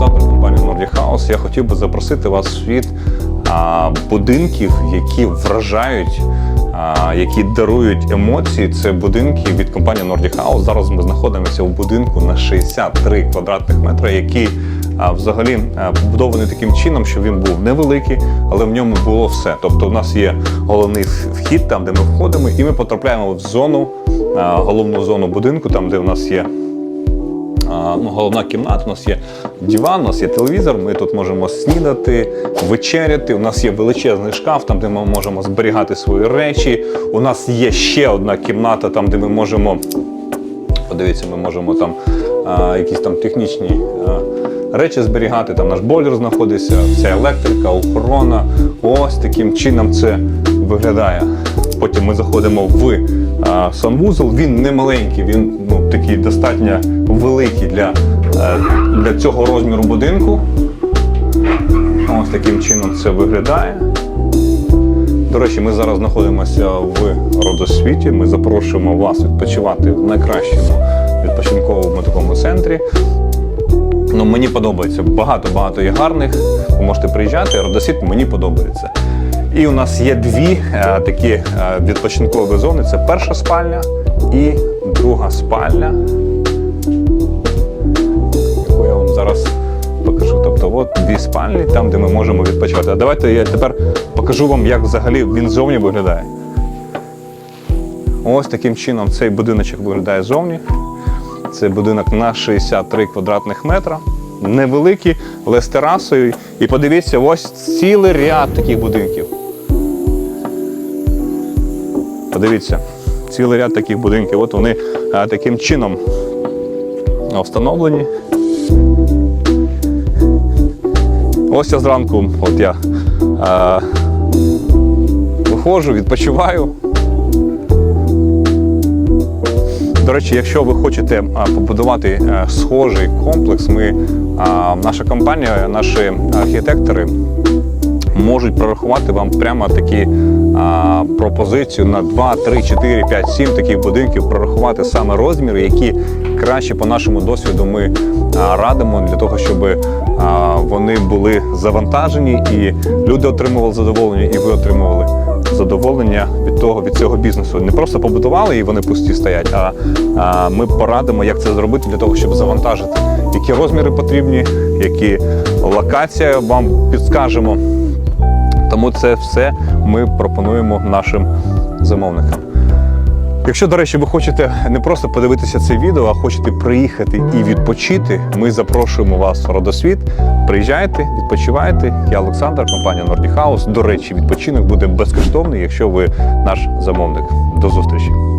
Олександр, компанія Nordic House. Я хотів би запросити вас в світ а, будинків, які вражають, а, які дарують емоції. Це будинки від компанії Nordic House. Зараз ми знаходимося в будинку на 63 квадратних метри, який а, взагалі а, побудований таким чином, що він був невеликий, але в ньому було все. Тобто, у нас є головний вхід, там де ми входимо, і ми потрапляємо в зону, а, головну зону будинку, там де у нас є. Ну, головна кімната, у нас є диван, у нас є телевізор, ми тут можемо снідати, вечеряти. У нас є величезний шкаф, там, де ми можемо зберігати свої речі. У нас є ще одна кімната, там, де ми можемо. Подивіться, ми можемо там а, якісь там технічні а, речі зберігати. Там наш бойлер знаходиться, вся електрика, охорона. Ось таким чином це виглядає. Потім ми заходимо в а, санвузол. Він не маленький, він ну, такий достатньо великий для, е, для цього розміру будинку. Ось таким чином це виглядає. До речі, ми зараз знаходимося в родосвіті. Ми запрошуємо вас відпочивати в найкращому відпочинковому такому центрі. Ну, мені подобається. Багато-багато є гарних. Ви можете приїжджати. Родосвіт мені подобається. І у нас є дві е, такі е, відпочинкові зони: це перша спальня і друга спальня. Яку я вам зараз покажу. Тобто, от дві спальні, там, де ми можемо відпочивати. А давайте я тепер покажу вам, як взагалі він зовні виглядає. Ось таким чином цей будиночок виглядає зовні. Це будинок на 63 квадратних метра. Невеликий, але з терасою. І подивіться, ось цілий ряд таких будинків. Подивіться, цілий ряд таких будинків. От вони таким чином встановлені. Ось я зранку, от я а, виходжу, відпочиваю. До речі, якщо ви хочете побудувати е, схожий комплекс, ми, наша компанія, наші архітектори можуть прорахувати вам прямо такі а, пропозицію на 2, 3, 4, 5, 7 таких будинків, прорахувати саме розміри, які краще по нашому досвіду ми а, радимо для того, щоб а, вони були завантажені і люди отримували задоволення, і ви отримували задоволення від того від цього бізнесу. Не просто побудували і вони пусті стоять, а, а ми порадимо, як це зробити для того, щоб завантажити, які розміри потрібні, які локація вам підскажемо. Тому це все ми пропонуємо нашим замовникам. Якщо, до речі, ви хочете не просто подивитися це відео, а хочете приїхати і відпочити, ми запрошуємо вас в Родосвіт. Приїжджайте, відпочивайте. Я Олександр, компанія Nordic House. До речі, відпочинок буде безкоштовний, якщо ви наш замовник. До зустрічі!